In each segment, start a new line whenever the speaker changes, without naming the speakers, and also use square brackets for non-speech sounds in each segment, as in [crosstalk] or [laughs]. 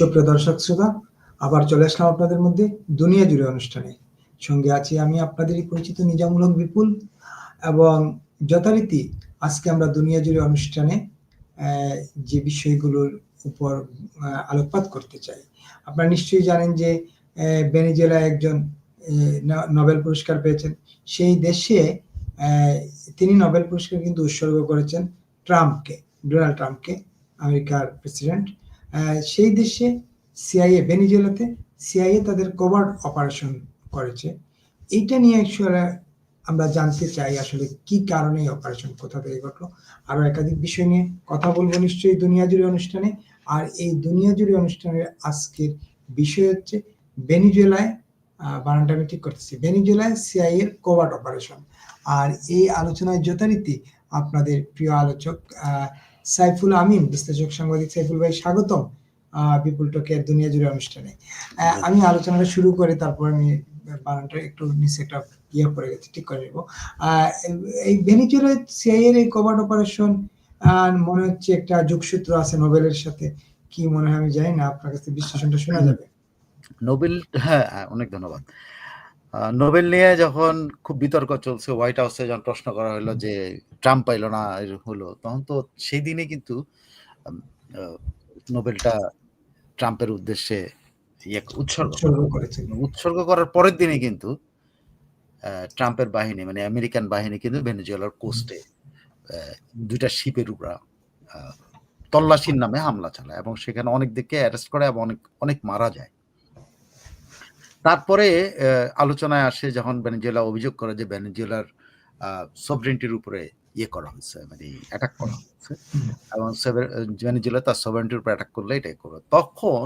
সুপ্রিয় দর্শক শ্রোতা, আবার চলে আসলাম আপনাদের মধ্যে দুনিয়া জুড়ে অনুষ্ঠানে। সঙ্গে আছি আমি আপনাদেরই পরিচিত নিজামূলক বিপুল এবং যথারীতি আজকে আমরা দুনিয়া জুড়ে অনুষ্ঠানে যে বিষয়গুলোর উপর আলোকপাত করতে চাই। আপনারা নিশ্চয়ই জানেন যে বেনিজেলা একজন নোবেল পুরস্কার পেয়েছেন। সেই দেশে তিনি নোবেল পুরস্কার কিন্তু উৎসর্গ করেছেন ট্রাম্পকে, ডোনাল্ড ট্রাম্পকে, আমেরিকার প্রেসিডেন্ট। সেই দেশে সিআইএ ভেনিজুয়েলাতে সিআইএ তাদের কভার অপারেশন করেছে। এইটা নিয়ে আসলে আমরা জানতে চাই আসলে কি কারণে অপারেশন, কোথা থেকে ঘটলো। আরও একাধিক বিষয় নিয়ে কথা বলব নিশ্চয়ই দুনিয়া জুড়ে অনুষ্ঠানে। আর এই দুনিয়া জুড়ে অনুষ্ঠানের আজকের বিষয় হচ্ছে ভেনিজুয়েলায় বানানটা আমি ঠিক করতেছি। ভেনিজুয়েলায় সিআই এর কোভার্ট অপারেশন। আর এই আলোচনায় যথারীতি আপনাদের প্রিয় আলোচক সাইফুল আমিন বিশ্লেষক সাংবাদিক সাইফুল ভাই, স্বাগতম বিপুল টকের দুনিয়া জুড়ে অনুষ্ঠানে। আমি আলোচনাটা শুরু করে, তারপর আমি বানানটা একটু নিচে একটা ইয়ে করে গেছে, ঠিক করে নেব। এই ভেনিজুয়েলার সিআই এর এই কভার্ট অপারেশন মনে হচ্ছে একটা যোগসূত্র আছে নোবেলের সাথে, কি মনে হয় আমি জানি না, আপনার কাছে বিশ্লেষণটা শোনা যাবে।
নোবেল হ্যাঁ অনেক ধন্যবাদ। নোবেল নিয়ে যখন খুব বিতর্ক চলছে হোয়াইট হাউসে যখন প্রশ্ন করা হলো যে ট্রাম্প পাইলো না হলো তখন তো সেই দিনে কিন্তু নোবেলটা ট্রাম্পের উদ্দেশ্যে ইয়ে উৎসর্গ
উৎসর্গ
করার পরের দিনে কিন্তু আহ, ট্রাম্পের বাহিনী মানে আমেরিকান বাহিনী কিন্তু ভেনেজুয়েলার কোস্টে দুইটা শিপের উপরা আহ, তল্লাশির নামে হামলা চালায় এবং সেখানে অনেক দিককে অ্যারেস্ট করে এবং অনেক অনেক মারা যায়। তারপরে আলোচনায় আসে যখন ভেনেজুয়েলা অভিযোগ করে যে ভেনেজুয়েলার সভরেন্টির উপরে ইয়ে করা হয়েছে মানে অ্যাটাক করা হয়েছে। এবং ভেনেজুয়েলা তার সভরেন্টির উপর অ্যাটাক করলে এটাই করবে। তখন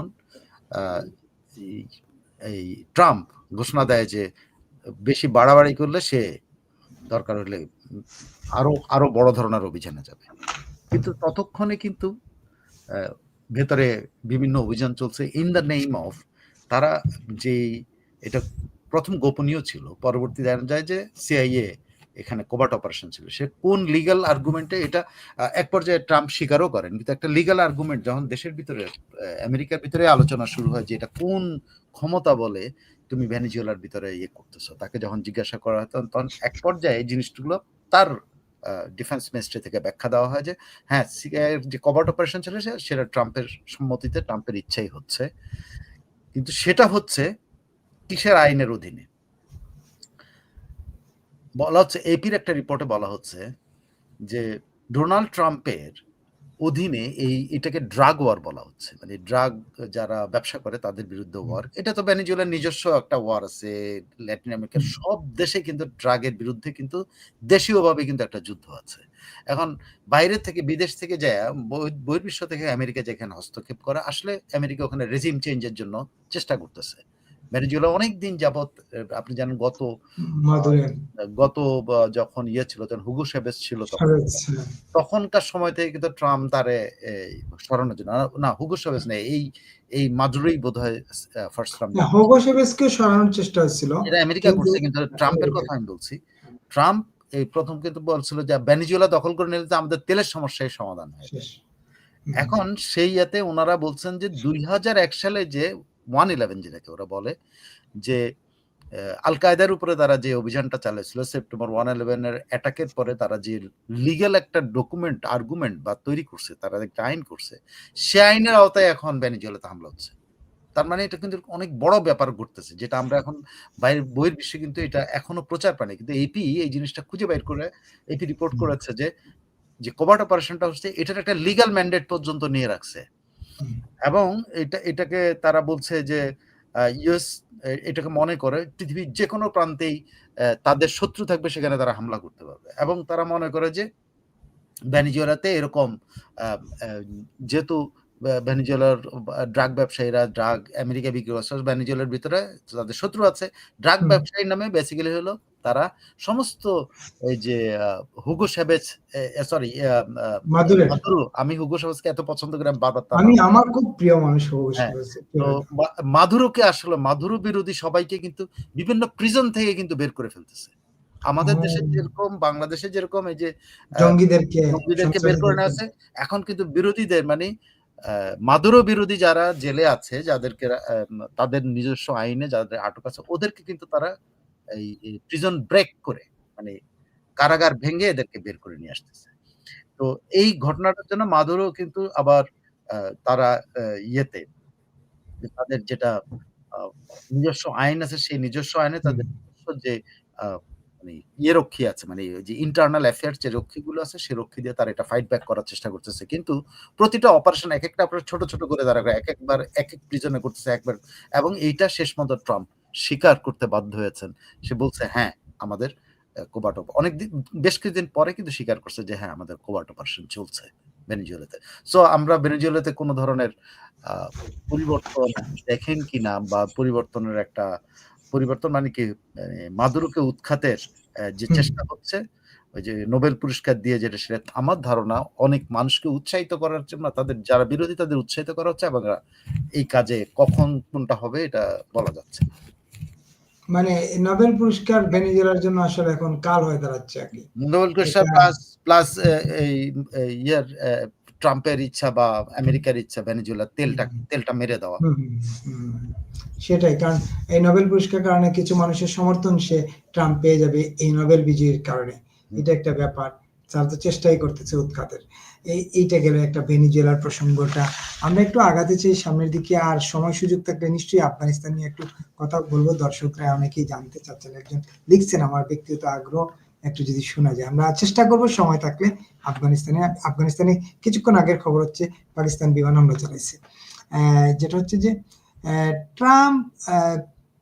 এই ট্রাম্প ঘোষণা দেয় যে বেশি বাড়াবাড়ি করলে সে দরকার হলে আরও আরও বড় ধরনের অভিযানে যাবে। কিন্তু ততক্ষণে কিন্তু ভেতরে বিভিন্ন অভিযান চলছে। ইন দ্য নেম অফ তারা যে এটা প্রথম গোপনীয় ছিল। পরবর্তী দেখা যায় যে সিআইএ এখানে কোবাট অপারেশন ছিল। সে কোন লিগ্যাল আর্গুমেন্টে এটা এক পর্যায়ে ট্রাম্প স্বীকারও করেন, কিন্তু একটা লিগাল আর্গুমেন্ট যখন দেশের ভিতরে আমেরিকার ভিতরে আলোচনা শুরু হয় যে এটা কোন ক্ষমতা বলে তুমি ভেনিজুয়েলার ভিতরে ইয়ে করতেছো, তাকে যখন জিজ্ঞাসা করা হয় তখন এক পর্যায়ে এই জিনিসগুলো তার ডিফেন্স মিনিস্ট্রি থেকে ব্যাখ্যা দেওয়া হয় যে হ্যাঁ যে কভার্ট অপারেশন ছিল সেটা ট্রাম্পের সম্মতিতে, ট্রাম্পের ইচ্ছাই হচ্ছে। কিন্তু সেটা হচ্ছে কিসের আইনের অধীনে? বলা হচ্ছে এপির একটা রিপোর্টে বলা হচ্ছে যে, ডোনাল্ড ট্রাম্পের অধীনে এই এটাকে ড্রাগ ওয়ার বলা হচ্ছে। মানে ড্রাগ যারা ব্যবসা করে তাদের বিরুদ্ধে ওয়ার এটা তো ভেনিজুয়েলার নিজস্ব একটা ওয়ার আছে। ল্যাটিন আমেরিকার সব দেশে কিন্তু ড্রাগের বিরুদ্ধে কিন্তু দেশীয়ভাবে কিন্তু একটা যুদ্ধ আছে। এখন বাইরে থেকে বিদেশ থেকে যায় বহি- বহির্বিশ্ব থেকে আমেরিকা যেখানে হস্তক্ষেপ করে আসলে আমেরিকা ওখানে রেজিম চেঞ্জের জন্য চেষ্টা করতেছে। ভেনিজুয়েলা অনেক দিন যাবত আপনি জানেন গত গত যখন ইয়ে ছিল তখন হুগো সেবেস ছিল তখন। তখনকার সময় থেকে কিন্তু ট্রাম্প তারে সরানোর জন্য না- হুগো সেবেস নেই এই এই মাদুরেই বোধ হয় ফার্স্ট ট্রাম্প
হোগো সেবেসকে সরানোর চেষ্টা হচ্ছিল।
এটা আমেরিকা করছে কিন্তু ট্রাম্পের কথা আমি বলছি। ট্রাম্প এই প্রথম কিন্তু বলছিল যে ভেনিজুয়েলা দখল করে নিলে তো আমাদের তেলের সমস্যায় সমাধান হয়। এখন সেই ইয়াতে ওনারা বলছেন যে দুই হাজার এক সালে যে ওয়ান ইলেভেন যেটাকে ওরা বলে যে আল কায়দার উপরে তারা যে অভিযানটা চালিয়েছিল সেপ্টেম্বর ওয়ান ইলেভেনের অ্যাটাকের পরে তারা যে লিগেল একটা ডকুমেন্ট আর্গুমেন্ট বা তৈরি করছে তারা একটা আইন করছে সে আইনের আওতায় এখন ভেনিজুয়েলাতে হামলা হচ্ছে তার মানে এটা কিন্তু অনেক বড় ব্যাপার ঘটতেছে যেটা আমরা এখন বাইরের বইয়ের বিশ্বে কিন্তু এটা এখনও প্রচার পায়নি কিন্তু এপি এই জিনিসটা খুঁজে বাইর করে এপি রিপোর্ট। করেছে যে যে কোভার্ট অপারেশনটা হচ্ছে এটার একটা লিগ্যাল ম্যান্ডেট পর্যন্ত নিয়ে রাখছে। এবং এটা এটাকে তারা বলছে যে ইউএস এটাকে মনে করে পৃথিবীর যে কোনো প্রান্তেই তাদের শত্রু থাকবে সেখানে তারা হামলা করতে পারবে। এবং তারা মনে করে যে ভেনিজুয়েলাতে এরকম যেহেতু ভে- ভেনিজুয়েলার ড্রাগ ব্যবসায়ীরা ড্রাগ আমেরিকা বিক্রি করছে ভেনিজুয়েলার ভিতরে তাদের শত্রু আছে ড্রাগ ব্যবসায়ীর নামে বেসিক্যালি হলো তারা সমস্ত এই যে হুগো সেবেজ সরি
মাদুরে।
আমি হুগো সেবেজকে এত পছন্দ করি আমি বারবার
আমি আমার খুব প্রিয় মানুষ হোগো
হ্যাঁ,
সেবেস
তো মাধুরুকে আসলে মাধুরু বিরোধী সবাইকে কিন্তু বিভিন্ন প্রিজন থেকে কিন্তু বের করে ফেলতেছে। আমাদের দেশে যেরকম বাংলাদেশে যেরকম এই যে
জঙ্গিদেরকে
জঙ্গিদেরকে বের করে নেওয়া আছে এখন কিন্তু বিরোধীদের মানে আহ, মাদুরো বিরোধী যারা জেলে আছে যাদেরকে তাদের নিজস্ব আইনে যাদের আটক আছে ওদেরকে কিন্তু তারা এই প্রিজন ব্রেক করে মানে কারাগার ভেঙে এদেরকে বের করে নিয়ে আসতেছে। তো এই ঘটনাটার জন্য মাদুরো কিন্তু আবার তারা ইয়েতে তাদের যেটা নিজস্ব আইন আছে সেই নিজস্ব আইনে তাদের যে মানে ইয়ে রক্ষী আছে মানে যে ইন্টারনাল অ্যাফেয়ার্স যে রক্ষীগুলো আছে সেই রক্ষী দিয়ে তারা এটা ফাইট ব্যাক করার চেষ্টা করতেছে। কিন্তু প্রতিটা অপারেশন এক একটা ছোট ছোট করে তারা এক একবার এক এক প্রিজনে করতেছে একবার। এবং এইটা শেষ মতো ট্রাম্প স্বীকার করতে বাধ্য হয়েছেন। সে বলছে হ্যাঁ আমাদের কোবাট অনেক দিন বেশ কিছুদিন পরে কিন্তু স্বীকার করছে যে হ্যাঁ আমাদের কোবাট অপারেশন চলছে ভেনিজুয়েলাতে সো আমরা ভেনিজুয়েলাতে কোনো ধরনের পরিবর্তন দেখেন কিনা বা পরিবর্তনের একটা পরিবর্তন মানে কি মানে মাদুরোকে উৎখাতের যে চেষ্টা হচ্ছে ওই যে নোবেল পুরস্কার দিয়ে যেটা সেটা আমার ধারণা অনেক মানুষকে উৎসাহিত করার জন্য তাদের যারা বিরোধী তাদের উৎসাহিত করা হচ্ছে এবং এই কাজে কখন কোনটা হবে এটা বলা যাচ্ছে।
মানে নোবেল পুরস্কার ভেনেজুয়েলার জন্য আসলে এখন কাল হয়ে দাঁড়াচ্ছে আর কি।
নোবেল পুরস্কার প্লাস প্লাস এই ইয়ার ট্রাম্পের ইচ্ছা বা আমেরিকার ইচ্ছা ভেনেজুয়েলার তেলটা তেলটা মেরে দেওয়া।
সেটাই কারণ এই নোবেল পুরস্কার কারণে কিছু মানুষের সমর্থন সে ট্রাম্প পেয়ে যাবে এই নোবেল বিজয়ীর কারণে। এটা একটা ব্যাপার। তারা তো চেষ্টাই করতেছে উৎখাতের। এই, এইটা গেল একটা ভেনিজুয়েলার প্রসঙ্গটা। আমরা একটু আগাতে চাই সামনের দিকে, আর সময় সুযোগ থাকলে নিশ্চয়ই আফগানিস্তান নিয়ে একটু কথা বলব। দর্শকরা অনেকেই জানতে চাচ্ছেন, একজন লিখছেন, আমার ব্যক্তিগত আগ্রহ একটু যদি শোনা যায়। আমরা চেষ্টা করব সময় থাকলে আফগানিস্তানে আফগানিস্তানে কিছুক্ষণ আগের খবর হচ্ছে পাকিস্তান বিমান হামলা চালাইছে। যেটা হচ্ছে যে ট্রাম্প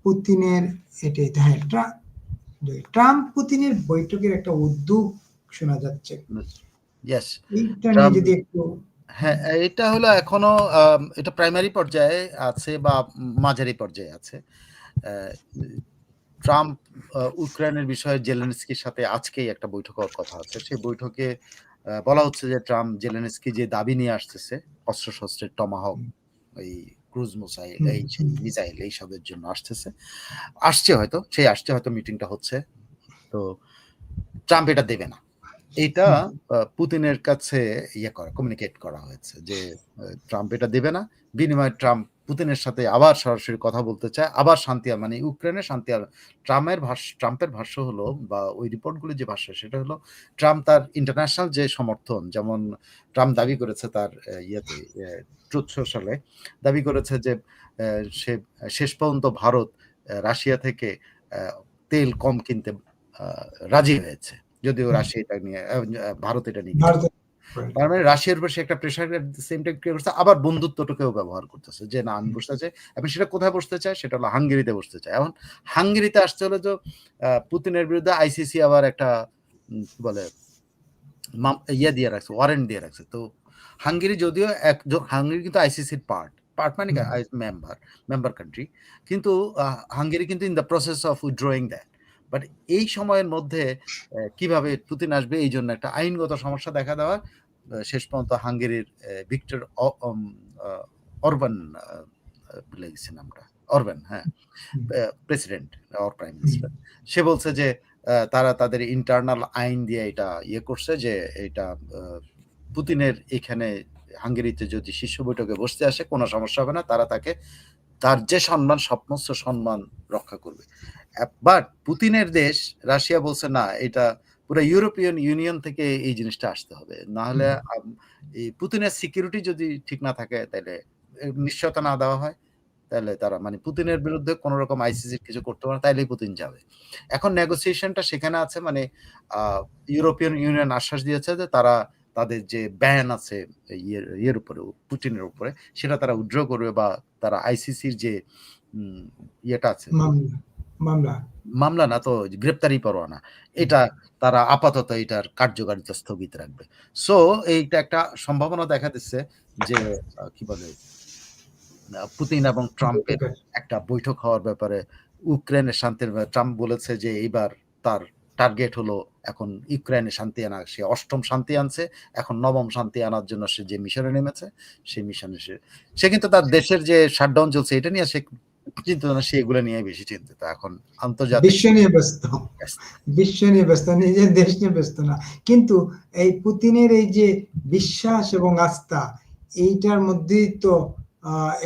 পুতিনের এটাই হ্যাঁ ট্রা- ট্রাম্প পুতিনের বৈঠকের একটা উদ্যোগ শোনা যাচ্ছে।
ইয়েস
যদি একটু
হ্যাঁ এটা হলো এখনও এটা প্রাইমারি পর্যায়ে আছে বা মাঝারি পর্যায়ে আছে। ট্রাম্প ইউক্রেনের বিষয়ে জেলেনস্কির সাথে আজকেই একটা বৈঠক হওয়ার কথা আছে। সেই বৈঠকে বলা হচ্ছে যে ট্রাম্প জেলেনস্কি যে দাবি নিয়ে আসতেছে অস্ত্র শস্ত্রের টমাহক এই ক্রুজ মিসাইল এই সেই মিসাইল এইসবের জন্য আসতেছে। আসছে হয়তো সেই আসছে হয়তো মিটিংটা হচ্ছে। তো ট্রাম্প এটা দেবে না। এটা পুতিনের কাছে ইয়ে করা কমিউনিকেট করা হয়েছে যে ট্রাম্প এটা দেবে না। বিনিময়ে ট্রাম্প পুতিনের সাথে আবার সরাসরি কথা বলতে চায়। আবার শান্তি মানে ইউক্রেনের শান্তি আন- ট্রাম্পের ভাষ্য ট্রাম্পের ভাষ্য হলো বা ওই রিপোর্টগুলো যে ভাষ্য সেটা হলো ট্রাম্প তার ইন্টারন্যাশনাল যে সমর্থন যেমন ট্রাম্প দাবি করেছে তার ইয়েতে ট্রুথ সোশ্যালে দাবি করেছে যে সে শেষ পর্যন্ত ভারত রাশিয়া থেকে তেল কম কিনতে রাজি হয়েছে। যদিও রাশিয়া এটা নিয়ে ভারত এটা নিয়ে তার মানে রাশিয়ার উপর সে একটা প্রেশার সেম টাইম ক্রিয়েট করছে আবার বন্ধুত্বটাকেও ব্যবহার করতেছে যে না আমি বসতে চাই এবং সেটা কোথায় বসতে চায় সেটা হলো হাঙ্গেরিতে বসতে চায় এখন হাঙ্গেরিতে আসতে হলে যে পুতিনের বিরুদ্ধে আইসিসি আবার একটা বলে ইয়ে দিয়ে রাখছে ওয়ারেন্ট দিয়ে রাখছে। তো হাঙ্গেরি যদিও এক হাঙ্গেরি কিন্তু আইসিসির পার্ট পার্ট মানে মেম্বার মেম্বার কান্ট্রি কিন্তু হাঙ্গেরি কিন্তু in the process of withdrawing that but এই সময়ের মধ্যে কীভাবে পুতিন আসবে এই জন্য একটা আইনগত সমস্যা দেখা দেওয়া শেষ পর্যন্ত হাঙ্গেরির ভিক্টর অরবান ভুলে গেছি নামটা। অরবান হ্যাঁ। President or prime minister. সে বলছে যে তারা তাদের ইন্টারনাল আইন দিয়ে এটা ইয়ে করছে যে এটা পুতিনের এখানে হাঙ্গেরিতে যদি শীর্ষ বৈঠকে বসতে আসে কোনো সমস্যা হবে না। তারা তাকে তার যে সম্মান সমস্ত সম্মান রক্ষা করবে। বাট পুতিনের দেশ রাশিয়া বলছে না এটা পুরো ইউরোপিয়ান ইউনিয়ন থেকে এই জিনিসটা আসতে হবে। না হলে এই পুতিনের সিকিউরিটি যদি ঠিক না থাকে তাহলে নিশ্চয়তা না দেওয়া হয়। তাহলে তারা মানে পুতিনের বিরুদ্ধে কোন রকম আইসিসি কিছু করতে পারে তাইলেই পুতিন যাবে। এখন নেগোসিয়েশনটা সেখানে আছে মানে আহ, ইউরোপিয়ান ইউনিয়ন আশ্বাস দিয়েছে যে তারা তাদের যে ব্যান আছে ইয়ের ইয়ের উপরে পুতিনের উপরে সেটা তারা উইথড্র করবে বা তারা আইসিসির যে উম, ইয়েটা আছে
মামলা? মামলা
না তো গ্রেপ্তারি পরোয়ানা। এটা তারা আপাতত এটার কার্যকারিতা স্থগিত রাখবে। সো এইটা একটা সম্ভাবনা দেখা দিচ্ছে যে কি বলে পুতিন এবং ট্রাম্পের একটা বৈঠক হওয়ার ব্যাপারে ইউক্রেনের শান্তির ট্রাম্প বলেছে যে এইবার তার টার্গেট হলো এখন ইউক্রেনে শান্তি আনা সে অষ্টম শান্তি আনছে এখন নবম শান্তি আনার জন্য সে যে মিশনে নেমেছে সেই মিশনে সে সে কিন্তু তার দেশের যে শাটডাউন চলছে এটা নিয়ে সে চিন্তিত না নিয়ে বেশি চিন্তিত। এখন আন্তর্জাতিক
বিশ্ব নিয়ে ব্যস্ত। বিশ্ব নিয়ে ব্যস্ত নিজের দেশ নিয়ে ব্যস্ত না। কিন্তু এই পুতিনের এই যে বিশ্বাস এবং আস্থা এইটার মধ্যেই তো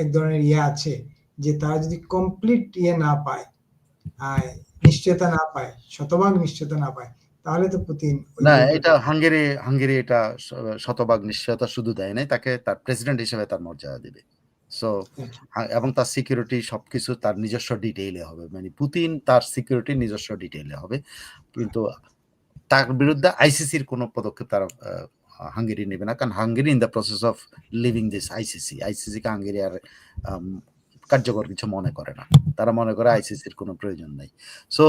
এক ধরনের ইয়ে আছে যে তারা যদি কমপ্লিট ইয়ে না পায় নিশ্চয়তা না পায় শতভাগ নিশ্চয়তা না পায় তাহলে তো পুতিন
না এটা হাঙ্গেরি হাঙ্গেরি এটা শতভাগ নিশ্চয়তা শুধু দেয় নাই তাকে তার প্রেসিডেন্ট হিসেবে তার মর্যাদা দিবে। সো এবং তার সিকিউরিটি সবকিছু তার নিজস্ব ডিটেইলে হবে। মানে পুতিন তার সিকিউরিটি নিজস্ব ডিটেইলে হবে। কিন্তু তার বিরুদ্ধে আইসিসির কোনো পদক্ষেপ তারা হাঙ্গেরি নেবে না। কারণ Hungary in the process of leaving this ICC আইসিসিকে Hungary আর কার্যকর কিছু মনে করে না। তারা মনে করে আইসিসির কোনো প্রয়োজন নেই। সো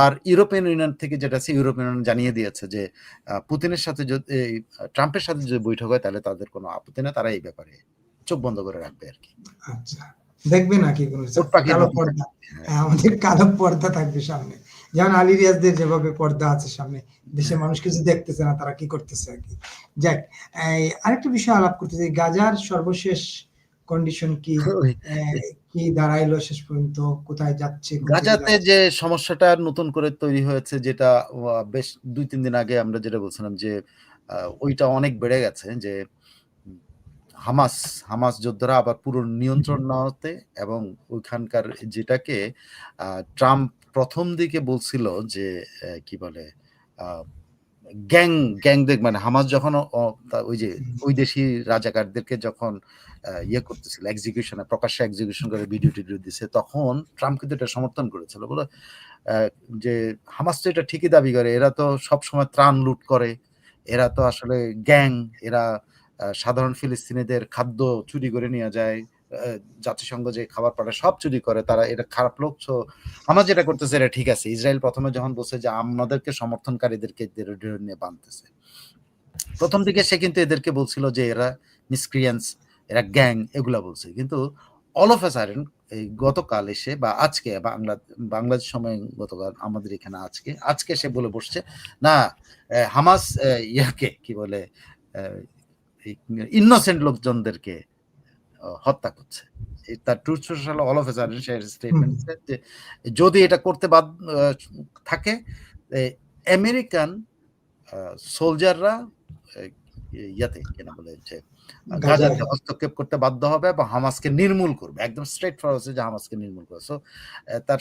আর ইউরোপিয়ান ইউনিয়ন থেকে যেটা আছে, ইউরোপিয়ান ইউনিয়ন জানিয়ে দিয়েছে যে পুতিনের সাথে যদি ট্রাম্পের সাথে যদি বৈঠক হয়, তাহলে তাদের কোনো আপত্তি নেই। তারা এই ব্যাপারে চোখ বন্ধ করে রাখবে আর কি।
আচ্ছা দেখবে কোনো কিছু?
ওট পাখির
কালো পর্দা? হ্যাঁ, আমাদের কালো পর্দা থাকবে সামনে। যেমন আলী রিয়াজদের যেভাবে পর্দা আছে সামনে দেশের মানুষ কিছু দেখতেছে না তারা কি করতেছে আর কি। যাক আরেকটা বিষয় আলাপ করতে চাই গাজার সর্বশেষ কন্ডিশন কি? [laughs] কি দাঁড়াইলো শেষ পর্যন্ত? কোথায় যাচ্ছে?
গাজাতে যে সমস্যাটা নতুন করে তৈরি হয়েছে যেটা বেশ দুই তিন দিন আগে আমরা যেটা বলছিলাম যে ওইটা অনেক বেড়ে গেছে যে হামাস হামাস যোদ্ধারা আবার পুরো নিয়ন্ত্রণ নেওয়াতে এবং ওইখানকার যেটাকে ট্রাম্প প্রথম দিকে বলছিল যে কি বলে গ্যাং গ্যাং দেখ মানে হামাস যখন ওই যে ওই দেশি রাজাকারদেরকে যখন ইয়ে করতেছিল এক্সিকিউশনে প্রকাশ্যে এক্সিকিউশন করে ভিডিও টিডিও দিছে, তখন ট্রাম্প কিন্তু এটা সমর্থন করেছিল। বলে যে হামাস তো এটা ঠিকই দাবি করে, এরা তো সব সময় ত্রাণ লুট করে, এরা তো আসলে গ্যাং, এরা সাধারণ ফিলিস্তিনিদের খাদ্য চুরি করে নিয়ে যায় জাতিসংঘ যে খাবার পাঠায়, সব চুরি করে, তারা এটা খারাপ লোক। তো হামাস যেটা করতেছে এটা ঠিক আছে। ইসরায়েল প্রথমে যখন বলছে যে আমাদেরকে সমর্থনকারীদেরকে নিয়ে বাঁধতেছে প্রথম দিকে সে কিন্তু এদেরকে বলছিল যে এরা মিসক্রিয়েন্স এরা গ্যাং, এগুলা বলছে। কিন্তু অল অফ এ সাডেন এই গতকাল এসে বা আজকে, বাংলা, বাংলাদেশ সময় গতকাল, আমাদের এখানে আজকে আজকে সে বলে বসছে, না হামাস ইয়াকে, কি বলে ইনোসেন্ট লোকজনদেরকে হত্যা করছে। তার Truth Social all of statement যে যদি এটা করতে বাদ থাকে আমেরিকান সোলজাররা ইয়াতে কেনা বলে যে গাজাতে হস্তক্ষেপ করতে বাধ্য হবে বা হামাসকে নির্মূল করবে একদম স্ট্রেট ফরওয়ার্ড যে হামাসকে নির্মূল করবে। সো তার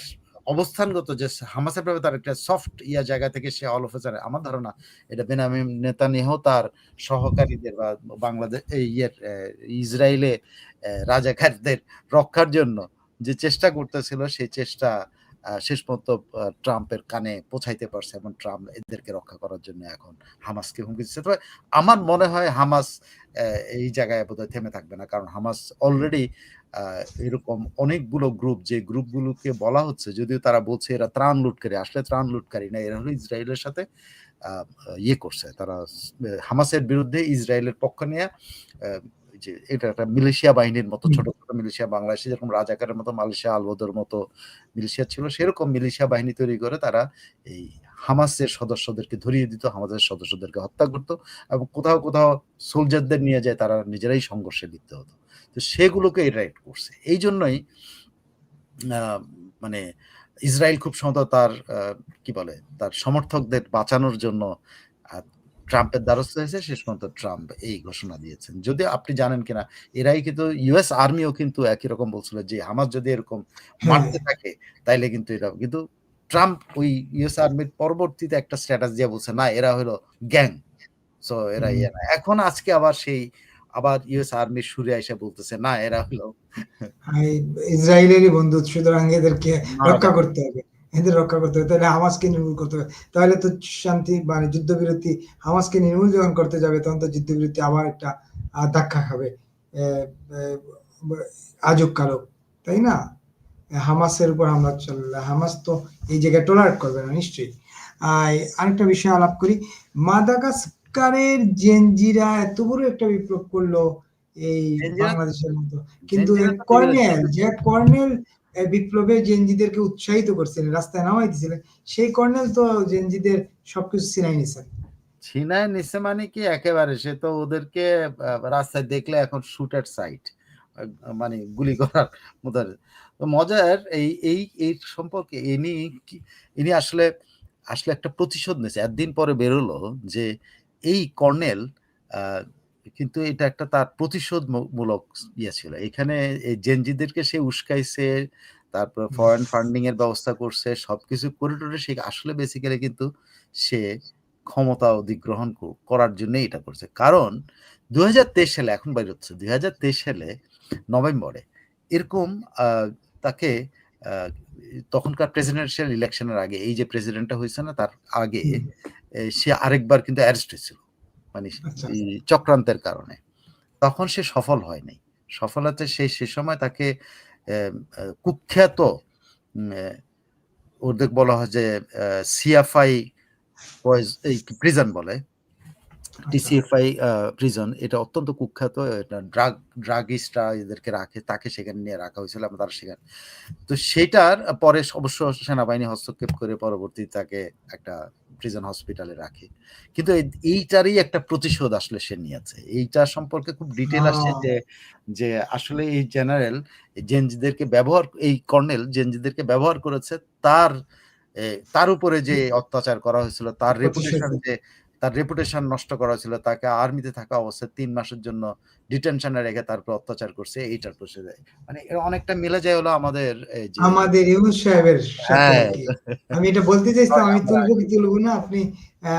অবস্থানগত যে হামাসের ব্যাপারে তার একটা সফট ইয়া জায়গা থেকে সে অল অফিসার আমার ধারণা এটা বেনামি নেতা নেহ তার সহকারীদের বা বাংলাদেশ ইয়ের ইসরায়েলে রাজাকারদের রক্ষার জন্য যে চেষ্টা করতেছিল সেই চেষ্টা শেষ পর্যন্ত ট্রাম্পের কানে পৌঁছাইতে পারছে এবং ট্রাম্প এদেরকে রক্ষা করার জন্য এখন হামাসকে হুমকি দিচ্ছে। তবে আমার মনে হয় হামাস এই জায়গায় বোধহয় থেমে থাকবে না। কারণ হামাস অলরেডি এরকম অনেকগুলো গ্রুপ যে গ্রুপগুলোকে বলা হচ্ছে, যদিও তারা বলছে এরা ত্রাণ লুটকারী, আসলে ত্রাণ লুটকারী না, এরা হলো ইসরায়েলের সাথে ইয়ে করছে। তারা হামাসের বিরুদ্ধে ইসরায়েলের পক্ষ নিয়ে যে এটা একটা মিলিশিয়া বাহিনীর মতো। ছোট ছোট মিলিশিয়া বাংলাদেশে যেরকম রাজাকারের মতো মালয়েশিয়া আলবদর মতো মিলিশিয়া ছিল সেরকম মিলিশিয়া বাহিনী তৈরি করে তারা এই হামাসের সদস্যদেরকে ধরিয়ে দিত হামাসের সদস্যদেরকে হত্যা করতো এবং কোথাও কোথাও সোলজারদের নিয়ে যায় তারা নিজেরাই সংঘর্ষে লিপ্ত হতো তো সেগুলোকে এরাইট করছে এই জন্যই মানে ইসরায়েল খুব সম্ভবত তার কি বলে তার সমর্থকদের বাঁচানোর জন্য ট্রাম্পের দ্বারস্থ হয়েছে শেষ পর্যন্ত ট্রাম্প এই ঘোষণা দিয়েছেন। যদি আপনি জানেন কিনা এরাই কিন্তু ইউএস আর্মিও কিন্তু একই রকম বলছিল যে হামাস যদি এরকম মারতে থাকে তাইলে কিন্তু এরা কিন্তু ট্রাম্প ওই ইউএস আর্মির পরবর্তীতে একটা স্ট্যাটাস দিয়ে বলছে না এরা হলো গ্যাং। সো এরা ইয়ে না। এখন আজকে আবার সেই আবার ইউএস আর্মির সুরে এসে বলতেছে না এরা হলো
ইসরায়েলেরই বন্ধু সুতরাং এদেরকে রক্ষা করতে হবে। এদের রক্ষা করতে হবে তাহলে হামাসকে নির্মূল করতে হবে। তাহলে তো শান্তি মানে যুদ্ধবিরতি হামাসকে নির্মূল যখন করতে যাবে তখন তো যুদ্ধবিরতি আবার একটা ধাক্কা খাবে। আজব কারক তাই না? হামাসের উপর হামলা চললে হামাস তো এই জায়গায় টলারেট করবে না নিশ্চয়ই। আর আরেকটা বিষয় আলাপ করি মাদাগাস্কারের জেনজিরা এত বড় একটা বিপ্লব করল এই বাংলাদেশের মতো। কিন্তু কর্নেল যে কর্নেল বিপ্লবে জেনজিদেরকে উৎসাহিত করছিলেন, রাস্তায় নামাই দিয়েছিলেন। সেই কর্নেল তো জেনজিদের সবকিছু সিনাই নিছেন
ছিনায় নিছে মানে কি? একেবারে সে তো ওদেরকে রাস্তায় দেখলে এখন শুটার সাইট মানে গুলি করার মতো। তো মজার এই এই এই সম্পর্কে ইনি ইনি আসলে আসলে একটা প্রতিশোধ নিয়েছে। একদিন পরে বেরোলো যে এই কর্নেল কিন্তু এটা একটা তার প্রতিশোধমূলক মূলক ইয়ে ছিল। এখানে এই জেনজিদেরকে সে উস্কাইছে তারপর ফরেন ফান্ডিং এর ব্যবস্থা করছে সবকিছু করে টোরে সে আসলে বেসিক্যালি কিন্তু সে ক্ষমতা অধিগ্রহণ করার জন্য এটা করছে। কারণ দুই হাজার তেইশ সালে এখন বাইর হচ্ছে দুই হাজার তেইশ সালে নভেম্বরে এরকম তাকে তখনকার প্রেসিডেন্সিয়াল ইলেকশনের আগে এই যে প্রেসিডেন্টটা হয়েছে না তার আগে সে আরেকবার কিন্তু অ্যারেস্ট হয়েছিল। মানে
আচ্ছা
চক্রান্তের কারণে। তখন সে সফল হয়নি। সফলতা সে সে সময় তাকে কুখ্যাত ওদের বলা হয় যে সিএফআই এই প্রিজন বলে।
আচ্ছা
টিসিএফআই প্রিজন এটা অত্যন্ত কুখ্যাত এটা ড্রাগ ড্রাগিস্টরা এদেরকে রাখে তাকে সেখানে নিয়ে রাখা হয়েছিল এবং তারা সেখানে। তো সেটার পরে অবশ্য সেনাবাহিনী হস্তক্ষেপ করে পরবর্তী তাকে একটা প্রিজন হসপিটালে রাখে। কিন্তু এইটারই একটা প্রতিশোধ আসলে সে নিয়েছে। এইটা সম্পর্কে খুব ডিটেল আসছে
হ্যাঁ
যে যে আসলে এই জেনারেল জেনজিদেরকে ব্যবহার এই কর্নেল জেনজিদেরকে ব্যবহার করেছে তার তার উপরে যে অত্যাচার করা হয়েছিল তার রেপুটেশন যে তার রেপুটেশন নষ্ট করা হয়েছিল। তাকে আর্মিতে থাকা অবস্থায় তিন মাসের জন্য ডিটেনশনে রেখে তারপর অত্যাচার করছে এইটার প্রশ্নে দেয় মানে এর অনেকটা মিলে যায় হলো আমাদের এই যে
আমাদের ইউনুস সাহেবের
হ্যাঁ।
আমি এটা বলতে চাইছিলাম আমি তুলবো কি তুলবো না আপনি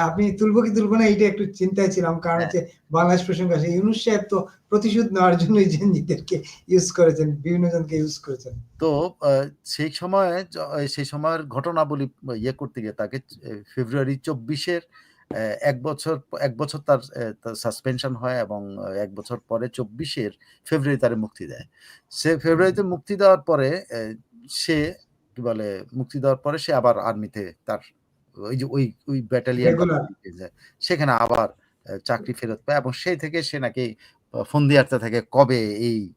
আপনি তুলবো কি তুলবো না এইটা একটু চিন্তায় ছিলাম। কারণ
হ্যাঁ।
হচ্ছে বাংলাদেশ প্রসঙ্গ আসে ইউনুস সাহেব তো প্রতিশোধ নেওয়ার জন্য জেনজিদেরকে ইউজ করেছেন বিভিন্ন জনকে ইউজ করেছেন।
তো সেই সময় সেই সময়ের ঘটনাবলী ইয়ে করতে গিয়ে তাকে ফেব্রুয়ারি চব্বিশের এক বছর এক বছর তার সাসপেনশন হয় এবং এক বছর পরে চব্বিশের ফেব্রুয়ারি তারে মুক্তি দেয়। সে ফেব্রুয়ারিতে মুক্তি দেওয়ার পরে সে কি বলে মুক্তি দেওয়ার পরে সে আবার আর্মিতে তার ওই যে ওই ওই ব্যাটালিয়ন সেখানে আবার চাকরি ফেরত পায় এবং সেই থেকে সে নাকি ফন্দিয়ারতে থাকে কবে এই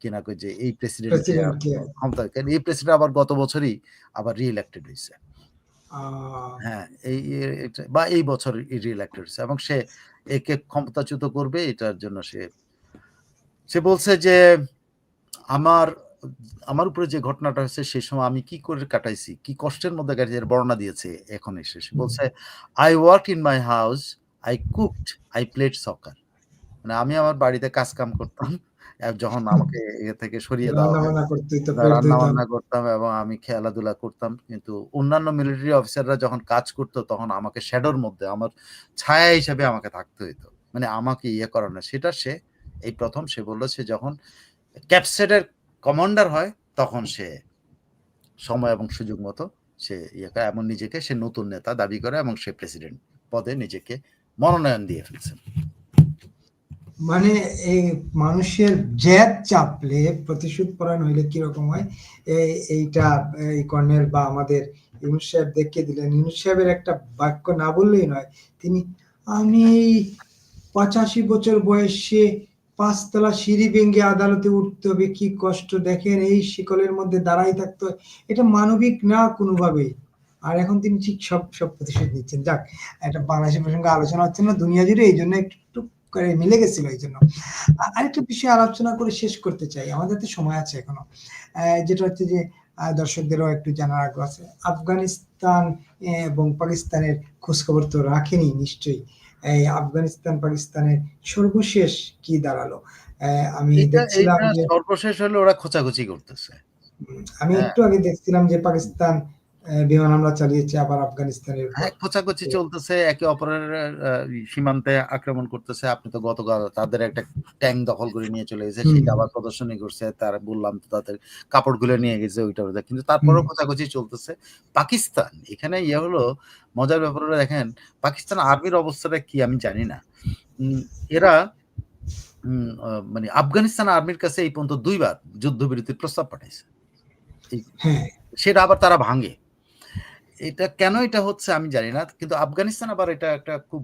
কিনা কই যে এই প্রেসিডেন্ট ক্ষমতা এই প্রেসিডেন্ট আবার গত বছরই আবার রিইলেক্টেড হয়েছে হ্যাঁ এই বা এই বছর রিইলেক্টেড। এবং সে একে ক্ষমতাচ্যুত করবে এটার জন্য সে সে বলছে যে আমার আমার উপরে যে ঘটনাটা হয়েছে সেই সময় আমি কি করে কাটাইছি? কি কষ্টের মধ্যে কাটিয়েছি এর বর্ণনা দিয়েছে এখন এসে। সে বলছে I work in my house I cooked I played soccer মানে আমি আমার বাড়িতে কাজ কাম করতাম। যখন আমাকে এ থেকে সরিয়ে দেওয়া
রান্না বান্না
করতাম এবং আমি খেলাধুলা করতাম। কিন্তু অন্যান্য মিলিটারি অফিসাররা যখন কাজ করতো তখন আমাকে শ্যাডোর মধ্যে আমার ছায়া হিসেবে আমাকে থাকতে হইতো। মানে আমাকে ইয়ে করানো সেটা সে এই প্রথম সে বলল সে যখন ক্যাপসেটের কমান্ডার হয় তখন সে সময় এবং সুযোগ মতো সে ইয়ে করে এমন নিজেকে সে নতুন নেতা দাবি করে এবং সে প্রেসিডেন্ট পদে নিজেকে মনোনয়ন দিয়ে ফেলছে
মানে এই মানুষের জেদ চাপলে প্রতিশোধ পরায়ণ হইলে কীরকম হয়? এই, এইটা, এই কর্নেল বা আমাদের ইউনুস সাহেব দেখিয়ে দিলেন। ইউনুস সাহেবের একটা বাক্য না বললেই নয়, তিনি, আমি পঁচাশি বছর বয়সে পাঁচতলা সিঁড়ি ভেঙে আদালতে উঠতে হবে, কি কষ্ট দেখেন, এই শিকলের মধ্যে দাঁড়াই থাকতে এটা মানবিক না কোনোভাবেই। আর এখন তিনি ঠিক সব সব প্রতিশোধ নিচ্ছেন। যাক, একটা বাংলাদেশের প্রসঙ্গে আলোচনা হচ্ছে না, দুনিয়া জুড়ে এই জন্য একটু করে মিলে গেছিল এই জন্য আরেকটা বিষয় আলোচনা করে শেষ করতে চাই। আমাদের তো সময় আছে এখনও। যেটা হচ্ছে যে দর্শকদেরও একটু জানার আগ্রহ আছে। আফগানিস্তান এবং পাকিস্তানের খোঁজখবর তো রাখেনি নিশ্চয়ই। এই আফগানিস্তান পাকিস্তানের সর্বশেষ কি দাঁড়াল? আহ, আমি দেখছিলাম যে
সর্বশেষ হলে ওরা খোঁচাখুচি করতেছে।
আমি
হ্যাঁ।
একটু আগে দেখছিলাম যে পাকিস্তান বিমান হামলা চালিয়েছে আবার আফগানিস্তানের উপর।
হ্যাঁ চলতেছে একে অপরের সীমান্তে আক্রমণ করতেছে। আপনি তো গতকাল তাদের একটা ট্যাঙ্ক দখল করে নিয়ে চলে গেছে সেটা আবার প্রদর্শনী করছে তার বললাম তো তাদের কাপড়গুলো নিয়ে গেছে ওইটা কিন্তু তারপরেও। খোঁচাখুচি চলতেছে। পাকিস্তান এখানে ইয়ে হলো মজার ব্যাপার হলো দেখেন পাকিস্তান আর্মির অবস্থাটা কি আমি জানি না। এরা উম, মানে আফগানিস্তান আর্মির কাছে এই পর্যন্ত দুইবার যুদ্ধবিরতির প্রস্তাব পাঠাইছে।
হ্যাঁ।
সেটা আবার তারা ভাঙে। এটা কেন এটা হচ্ছে আমি জানি না, কিন্তু আফগানিস্তান আবার এটা একটা খুব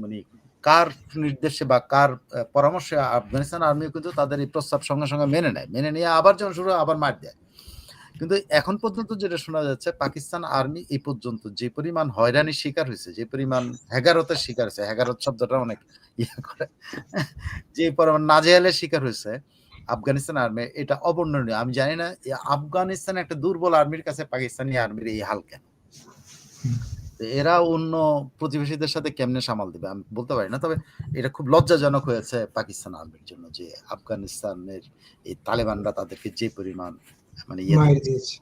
মানে কার নির্দেশে বা কার পরামর্শে আফগানিস্তান আর্মিও কিন্তু তাদের এই প্রস্তাব সঙ্গে সঙ্গে মেনে নেয়। মেনে নিয়ে আবার যখন শুরু আবার মার দেয়। কিন্তু এখন পর্যন্ত যেটা শোনা যাচ্ছে, পাকিস্তান আর্মি এই পর্যন্ত যে পরিমাণ হয়রানির শিকার হয়েছে, যে পরিমাণ হেগারতের শিকার হয়েছে, হেগারত শব্দটা অনেক ইয়ে করে, যে পরিমাণ নাজেহালের শিকার হয়েছে আফগানিস্তান আর্মি, এটা অবর্ণনীয়। আমি জানি না আফগানিস্তান একটা দুর্বল আর্মির কাছে পাকিস্তানি আর্মির এই হাল কেন? এরা অন্য প্রতিবেশীদের সাথে কেমনে সামাল দিবে? আমি বলতে পারি না, তবে এটা খুব লজ্জাজনক হয়েছে পাকিস্তান আর্মির জন্য যে আফগানিস্তানের এই তালেবানরা তাদেরকে যে পরিমাণ মানে ইয়ে
মায়ের দিয়েছে।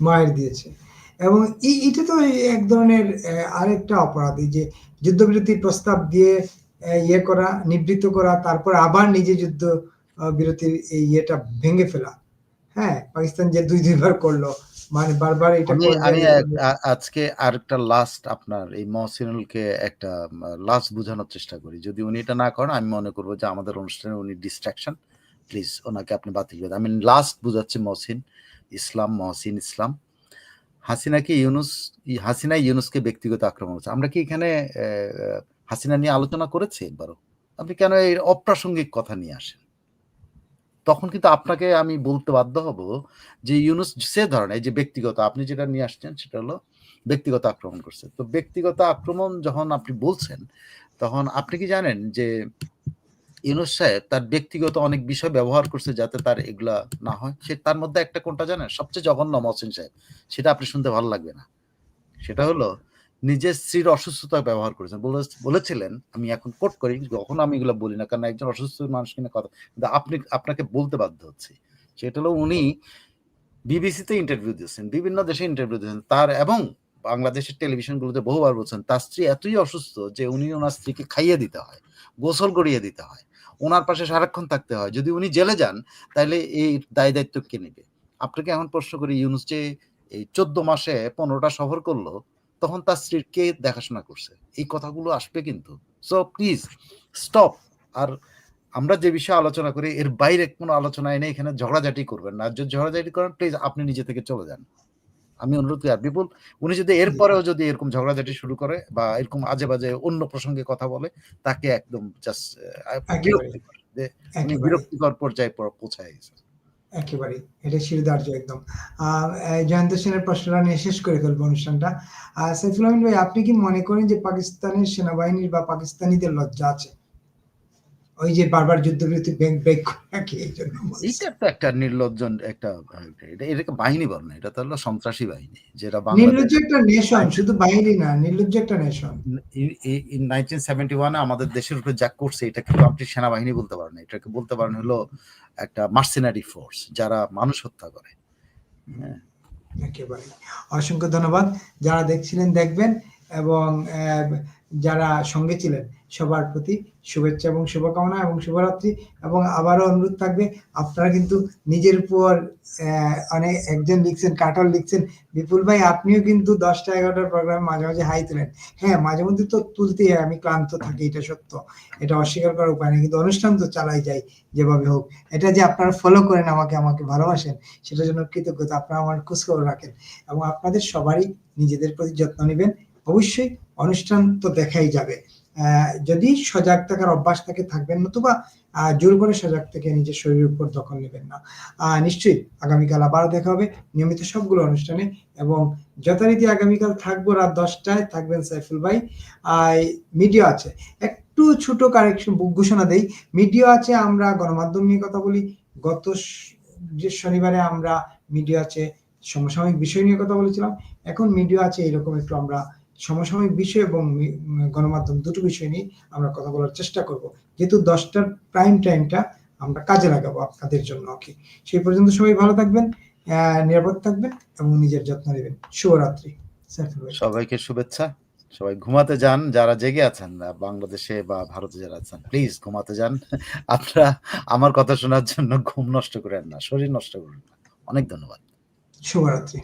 মায়ের দিয়েছে। এবং এটা তো এক ধরনের আরেকটা অপরাধ যে যুদ্ধবিরতি প্রস্তাব দিয়ে ইয়ে করা, নিবৃত্ত করা, তারপর আবার নিজে যুদ্ধ বিরতির এই ইয়েটা ভেঙে ফেলা। হ্যাঁ পাকিস্তান যে দুই দুইবার করল মানে বারবার এটা
আমি আজকে আরেকটা লাস্ট আপনার এই মহসিনুলকে একটা লাস্ট বোঝানোর চেষ্টা করি। যদি উনি এটা না করেন আমি মনে করব যে আমাদের অনুষ্ঠানে উনি ডিস্ট্রাকশন প্লিজ ওনাকে আপনি বাতিল করে আমি লাস্ট বুঝাচ্ছি মহসিন ইসলাম মহসিন ইসলাম। হাসিনাকে ইউনুস হাসিনা ইউনুসকে ব্যক্তিগত আক্রমণ হচ্ছে আমরা কি এখানে হাসিনা নিয়ে আলোচনা করেছি একবারও? আপনি কেন এই অপ্রাসঙ্গিক কথা নিয়ে আসেন? তখন কিন্তু আপনাকে আমি বলতে বাধ্য হব যে ইউনুস সে ধরনের যে ব্যক্তিগত, আপনি যেটা নিয়ে আসছেন সেটা হলো ব্যক্তিগত আক্রমণ করছে। তো ব্যক্তিগত আক্রমণ যখন আপনি বলছেন, তখন আপনি কি জানেন যে ইউনুস সাহেব তার ব্যক্তিগত অনেক বিষয় ব্যবহার করছে যাতে তার এগুলা না হয়? সে তার মধ্যে একটা কোনটা জানেন? সবচেয়ে জঘন্য মহসিন সাহেব, সেটা আপনি শুনতে ভালো লাগবে না। সেটা হলো নিজের স্ত্রীর অসুস্থতা ব্যবহার করেছেন। বলে- বলেছিলেন, আমি এখন কোট করি কখনো আমি এগুলো বলি না, কারণ একজন অসুস্থ মানুষ কিনা কথা। কিন্তু আপনি, আপনাকে বলতে বাধ্য হচ্ছি। সেটা হলো উনি বিবিসিতে ইন্টারভিউ দিয়েছেন, বিভিন্ন দেশে ইন্টারভিউ দিয়েছেন। তার এবং বাংলাদেশের টেলিভিশনগুলোতে বহুবার বলছেন, তার স্ত্রী এতই অসুস্থ যে উনি ওনার স্ত্রীকে খাইয়ে দিতে হয়, গোসল করিয়ে দিতে হয়, ওনার পাশে সারাক্ষণ থাকতে হয়। যদি উনি জেলে যান, তাহলে এই দায় দায়িত্ব কে নেবে? আপনাকে এখন প্রশ্ন করি, ইউনুস যে এই চোদ্দ মাসে পনেরোটা সফর করল তখন তার স্ত্রীর কে দেখাশোনা করছে। এই কথাগুলো আসবে কিন্তু। সো প্লিজ স্টপ আর আমরা যে বিষয়ে আলোচনা করি এর বাইরে কোনো আলোচনা এনে এখানে ঝগড়াঝাটি করবেন না। যদি ঝগড়াঝাটি করেন প্লিজ আপনি নিজে থেকে চলে যান। আমি অনুরোধ করি আর বিপুল উনি যদি এরপরেও যদি এরকম ঝগড়াঝাটি শুরু করে বা এরকম আজে বাজে অন্য প্রসঙ্গে কথা বলে তাকে একদম জাস্ট বিরক্তিকর যে উনি বিরক্তিকর পর্যায়ে পৌঁছায় গেছে
একেবারে এটা শিরদার্য একদম। জয়ন্ত সেনের প্রশ্নটা নিয়ে শেষ করে ফেলব অনুষ্ঠানটা। সাইফুল আমিন ভাই, আপনি কি মনে করেন যে পাকিস্তানের সেনাবাহিনীর বা পাকিস্তানিদের লজ্জা আছে? ওই যে বারবার যুদ্ধবিরতি এই জন্য বলছি।
তো একটা একটা এটা এটাকে বাহিনী বল না? এটা তো হলো সন্ত্রাসী বাহিনী যেটা
নির্লজ্জ একটা নেশন শুধু বাহিনী না নির্লজ্জ একটা নেশন
ইন নাইনটিন সেভেন্টি ওয়ানে আমাদের দেশের উপরে যা করছে এটা কিন্তু আপনি সেনাবাহিনী বলতে পারেন এটাকে বলতে পারেন হলো একটা মার্সেনারি ফোর্স যারা মানুষ হত্যা করে। হ্যাঁ।
একেবারে। অসংখ্য ধন্যবাদ। যারা দেখছিলেন দেখবেন এবং যারা সঙ্গে ছিলেন সবার প্রতি শুভেচ্ছা এবং শুভকামনা এবং শুভরাত্রি এবং আবারও অনুরোধ থাকবে আপনারা কিন্তু নিজের আহ, অনেক একজন লিখছেন কাটল লিখছেন বিপুল ভাই আপনিও কিন্তু দশটা এগারোটার প্রোগ্রামে মাঝে মাঝে হাই তোলেন। হ্যাঁ মাঝে মধ্যে তো তুলতেই হয় আমি ক্লান্ত থাকি এটা সত্য। এটা অস্বীকার করার উপায় নেই কিন্তু অনুষ্ঠান তো চালাই যাই যেভাবে হোক। এটা যে আপনারা ফলো করেন আমাকে আমাকে ভালোবাসেন সেটার জন্য কৃতজ্ঞতা আপনারা আমার খোঁজখবর রাখেন এবং আপনাদের সবারই নিজেদের প্রতি যত্ন নেবেন। অবশ্যই অনুষ্ঠান তো দেখাই যাবে। যদি সজাগ থাকার অভ্যাস থাকে, থাকবেন নতুবা জোর করে সজাগ থেকে নিজের শরীরের উপর দখল নেবেন না। নিশ্চয়ই আগামীকাল আবার দেখা হবে নিয়মিত সবগুলো অনুষ্ঠানে এবং যথারীতি আগামীকাল থাকব রাত দশটায়। থাকবেন সাইফুল ভাই। মিডিয়া আছে। একটু ছোট কারেকশন ঘোষণা দেই। মিডিয়া আছে, আমরা গণমাধ্যম নিয়ে কথা বলি। গত যে শনিবারে আমরা মিডিয়া আছে সমসাময়িক বিষয় নিয়ে কথা বলেছিলাম। এখন মিডিয়া আছে, এরকম একটু আমরা সমসাময়িক বিষয় এবং গণমাধ্যম দুটো বিষয় নিয়ে আমরা কথা বলার চেষ্টা করব। যেহেতু দশটার প্রাইম টাইমটা আমরা কাজে লাগাবো আপনাদের জন্য ওকে সেই পর্যন্ত সবাই ভালো থাকবেন নিরাপদ থাকবেন এবং নিজের যত্ন নেবেন। শুভরাত্রি।
সবাইকে শুভেচ্ছা। সবাই ঘুমাতে যান যারা জেগে আছেন বাংলাদেশে বা ভারতে যারা আছেন প্লিজ ঘুমাতে যান। [laughs] আপনারা আমার কথা শোনার জন্য ঘুম নষ্ট করেন না শরীর নষ্ট করেন না। অনেক ধন্যবাদ।
শুভরাত্রি।